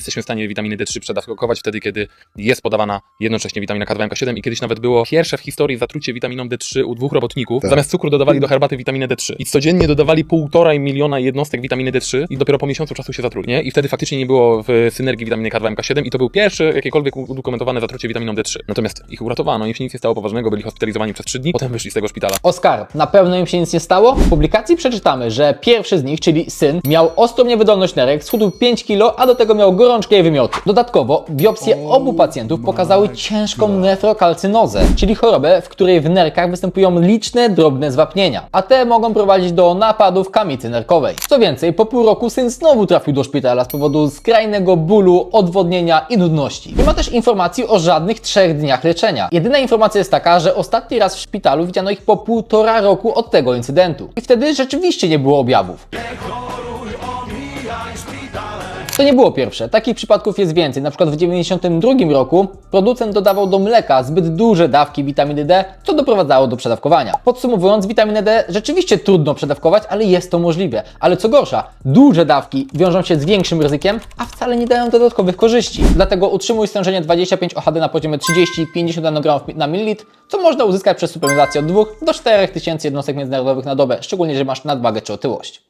Jesteśmy w stanie witaminy D3 przedawkować wtedy, kiedy jest podawana jednocześnie witamina K2MK7 i kiedyś nawet było pierwsze w historii zatrucie witaminą D3 u dwóch robotników. Tak. Zamiast cukru dodawali do herbaty witaminę D3 i codziennie dodawali półtora miliona jednostek witaminy D3 i dopiero po miesiącu czasu się zatruli, nie? I wtedy faktycznie nie było w synergii witaminy K2MK7 i to był pierwszy jakiekolwiek udokumentowane zatrucie witaminą D3. Natomiast ich uratowano, im się nic nie stało poważnego, byli hospitalizowani przez 3 dni, potem wyszli z tego szpitala. Oskar, na pewno im się nic nie stało? W publikacji przeczytamy, że pierwszy z nich, czyli syn, miał ostrą niewydolność nerek, schudł 5 kg, a do tego miał gorączkę i. Dodatkowo biopsje obu pacjentów pokazały ciężką nefrokalcynozę, czyli chorobę, w której w nerkach występują liczne drobne zwapnienia, a te mogą prowadzić do napadów kamicy nerkowej. Co więcej, po pół roku syn znowu trafił do szpitala z powodu skrajnego bólu, odwodnienia i nudności. Nie ma też informacji o żadnych trzech dniach leczenia. Jedyna informacja jest taka, że ostatni raz w szpitalu widziano ich po półtora roku od tego incydentu. I wtedy rzeczywiście nie było objawów. To nie było pierwsze. Takich przypadków jest więcej. Na przykład w 1992 roku producent dodawał do mleka zbyt duże dawki witaminy D, co doprowadzało do przedawkowania. Podsumowując, witaminę D rzeczywiście trudno przedawkować, ale jest to możliwe. Ale co gorsza, duże dawki wiążą się z większym ryzykiem, a wcale nie dają dodatkowych korzyści. Dlatego utrzymuj stężenie 25 OHD na poziomie 30-50 nanogramów na mililitr, co można uzyskać przez suplementację od 2 do 4 tysięcy jednostek międzynarodowych na dobę, szczególnie, że masz nadwagę czy otyłość.